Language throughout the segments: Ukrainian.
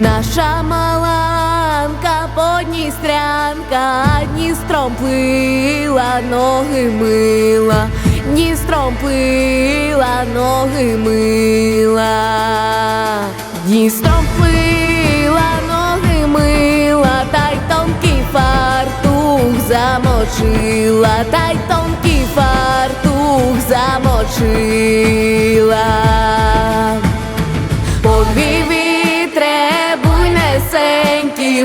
Наша маланка подністрянка, Дністром плила, ноги мила, Дністром плила, ноги мила, Дністром плила, ноги мила, та й тонкий фартух замочила, та й тонкий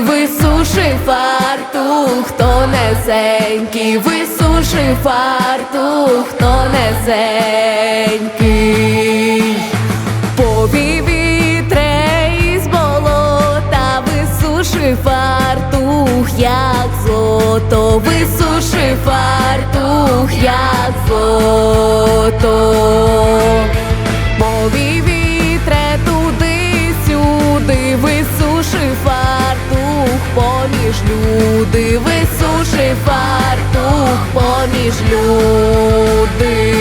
буйнесенький, висуши хто несенький, висуши фартух, хто несенький. Повій вітре із болота, висуши фартух, як злото, висуши фартух, як злото. Поміж люди, висуши фартух поміж люди.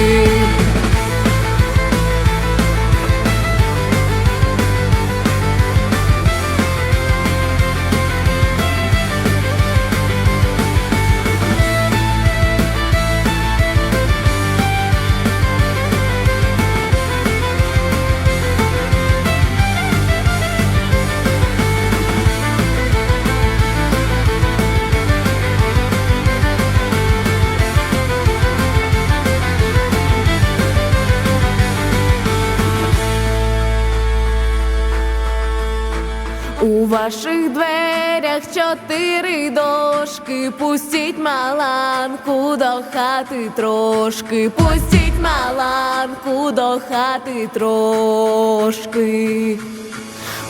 У ваших дверях чотири дошки, пустіть маланку до хати трошки, пустіть маланку до хати трошки.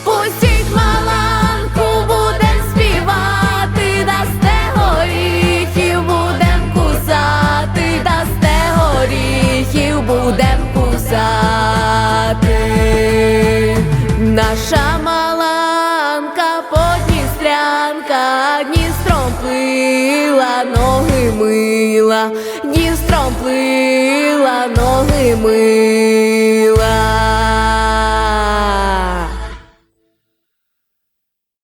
Пустіть маланку, Дністром плила, ноги мила.